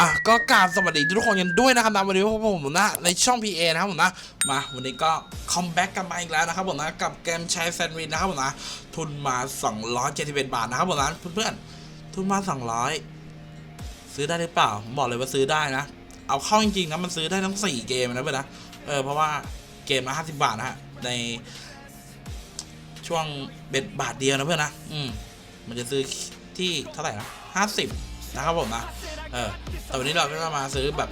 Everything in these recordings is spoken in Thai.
อะก็กราบสวัสดีทุกคนกันด้วยนะครับนะวันนี้พวกผมนะในช่อง PA นะครับผมนะมาวันนี้ก็คัมแบ็กกันมาอีกแล้วนะครับผมนะกับเกมใช้แซนด์วิชนะครับผมนะทุนมา 271 บาทนะครับผมนะเพื่อนๆทุนมา 200 ซื้อได้หรือเปล่าผมบอกเลยว่าซื้อได้นะ เอาเข้าจริงๆนะมันซื้อได้ทั้ง 4 เกมนะเพื่อนนะเออเพราะว่าเกมละ50บาทนะฮะในช่วงเบ็ดบาทเดียวนะเพื่อนนะอืมมันจะซื้อที่เท่าไหร่นะ50นะครับผมนะเออแต่วันนี้เราก็มาซื้อแบบ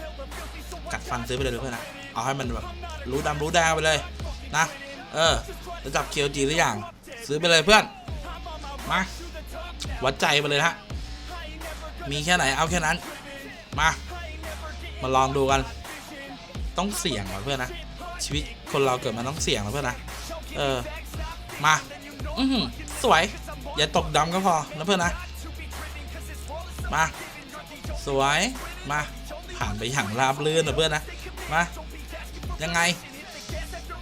กัดฟันซื้อไปเลยเพื่อนนะเอาให้มันแบบรู้ดำรู้แดงไปเลยนะเออจะจับเคียวจีหรือยังซื้อไปเลยเพื่อนมาวัดใจไปเลยนะฮะ มีแค่ไหนเอาแค่นั้น มา มาลองดูกัน ต้องเสี่ยงว่ะเพื่อนนะ ชีวิตคนเราเกิดมาต้องเสี่ยงนะเพื่อนนะ เออ มา อือสวย อย่าตกดำก็พอนะเพื่อนนะ มา สวย มา ผ่านไปอย่างราบรื่นนะเพื่อนนะ มา ยังไง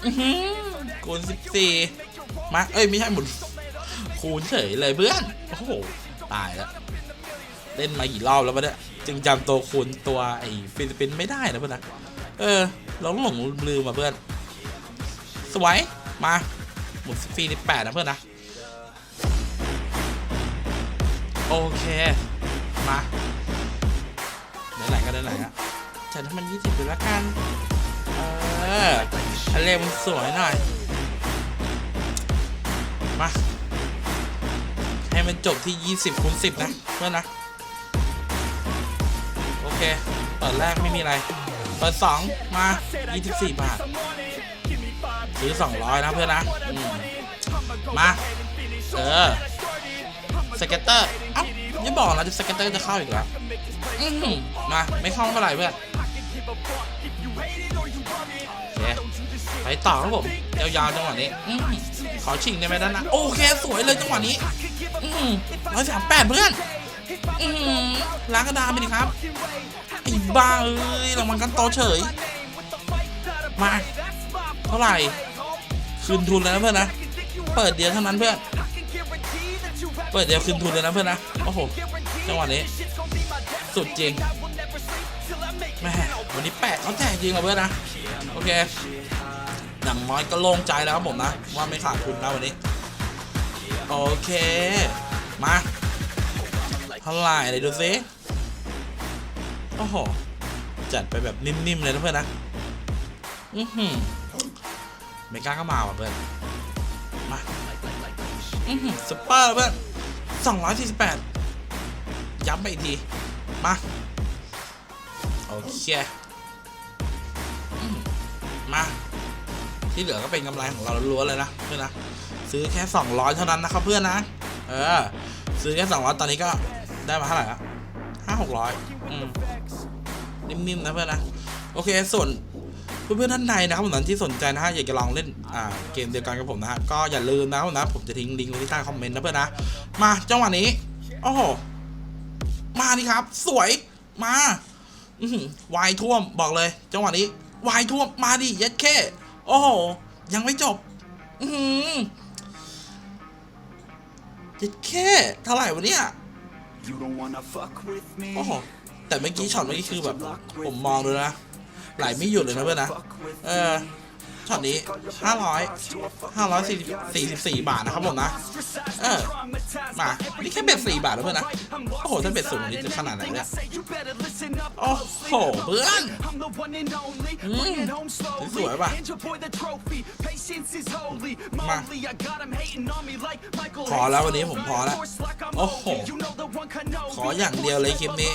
อื้อคูณสิบสี่มา เอ้ย ไม่ใช่หมุนคูณเฉยเลยเพื่อน โอ้โห ตายแล้ว เล่นมากี่รอบแล้ววะเนี่ยจึงจำตัวคูณตัวไอ้ฟิลิปปินส์ไม่ได้นะเพื่อนนะเออเราหลงลืมมาเพื่อน สวย มาหมุนฟรีสิบแปดนะเพื่อนนะ โอเค มาไหนก็ไหนอะฉันให้มันยี่สิบไปละกัน เออทะเลมันสวยหน่อย มา ให้มันจบที่20คูณ10นะ เพื่อนนะ เค เปิดแรกไม่มีอะไร เปิด 2 มา 24 บาท ซื้อ 200 นะเพื่อนนะมมาเออ สเก็ตเตอร์อ้าอย่าบอกนะจะสเก็ตเตอร์จะเข้าอีกแล้วอือหือมา ไม่เข้าเมื่อไหร่เพื่อนโอเคไปต่อครับผมยาวๆจังหวะนี้อขอชิงได้ไหมด้านหนะโอเค สวยเลยจังหวะนี้ร้อยสามแปดเพื่อน อือหือล้างกระดานไปดิครับไอ้บ้าเอ้ยรางวัลกันโตเฉย มา เท่าไหร่ คืนทุนแล้วเพื่อนนะ เปิดเดียวเท่านั้นเพื่อน เปิดเดียวคืนทุนเลยนะเพื่อนนะ โอ้โห จังหวะนี้ สุดจริงแม่วันนี้แปะเขาแจกจริงเหรอเพื่อนนะ โอเคอย่างน้อยก็โล่งใจแล้วครับผมนะ ว่าไม่ขาดทุนนะวันนี้ โอเค มา เท่าไหร่ไหนดูซิโอ้โห จัดไปแบบนิ่มๆเลยนะเพื่อนนะ อือหือเมกาก็มาว่ะเพื่อน มา อือหือซุปเปอร์เพื่อนสองร้อยสี่สิบแปดย้ำไปอีกที มา โอเค มา ที่เหลือก็เป็นกำไรของเราล้วนเลยนะเพื่อนนะ ซื้อแค่ 200 เท่านั้นนะครับเพื่อนนะ เออ ซื้อแค่ 200 ตอนนี้ก็ ได้มาเท่าไหร่ละห้าหกร้อยอืมนิ่มๆนะเพื่อนนะโอเคส่วนเพื่อนๆท่านใดนะครับผมนั้นที่สนใจนะฮะอยากจะลองเล่นอ่าเกมเดียวกันกับผมนะฮะก็อย่าลืมนะครับผมนะผมจะทิ้งลิงก์ไว้ที่ใต้คอมเมนต์นะเพื่อนนะมาจังหวะนี้โอ้โหมาดิครับ สวยมาอือหือวายท่วมบอกเลย จังหวะนี้วายท่วมมาดิเย็ดแค่โอ้โหยังไม่จบ อือหือเย็ดแค่เท่าไหร่วะเนี่ย โอ้โหแต่เมื่อกี้ช็อตเมื่อกี้คือแบบ ผมมองดูนะ ไหลไม่หยุดเลยนะเพื่อนนะ เออ ช็อตนี้ 500 544 บาทนะครับผมนะ เออ มา นี่แค่เบ็ด4บาทแล้วเพื่อนนะ โอ้โห ถ้าเบ็ดสูงกว่านี้จะขนาดไหนเนี่ย โอ้โห เพื่อนอืมสวยๆว่ะ มา พอแล้ววันนี้ผมพอแล้ว โอ้โห ขออย่างเดียวเลยคลิปนี้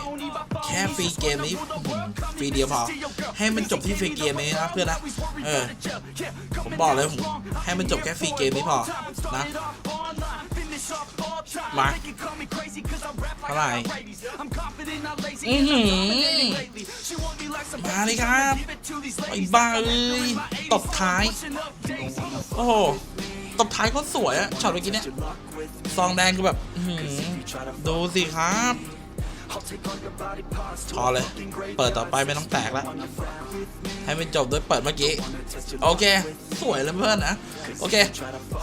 แค่ฟรีเกมนี้อืม ฟรีเดียวพอ ให้มันจบที่ฟรีเกมนี้นะเพื่อนนะเออผมบอกเลยผมให้มันจบแค่ฟรีเกมนี้พอนะมาเท่าไหร่อื้อหือมาเลยครับไอ้บ้าเอ้ยตบท้าย โอ้โหตบท้ายก็สวยอะช็อตเมื่อกี้เนี่ยซองแดงคือแบบอื้อหือดูสิครับ พอเลย เปิดต่อไปไม่ต้องแตกแล้วให้มันจบด้วยเปิดเมื่อกี้ โอเค สวยเลยเพื่อนนะ โอเค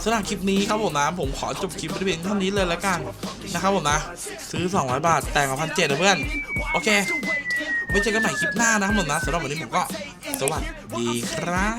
สำหรับคลิปนี้ครับผมนะ ผมขอจบคลิปไปเพียงเท่านี้เลยแล้วกันนะครับผมนะ ซื้อ 200 บาท แต่งมาพันเจ็ดนะเพื่อน โอเค ไว้เจอกันใหม่คลิปหน้านะครับผมนะสำหรับวันนี้ผมก็ สวัสดีครับ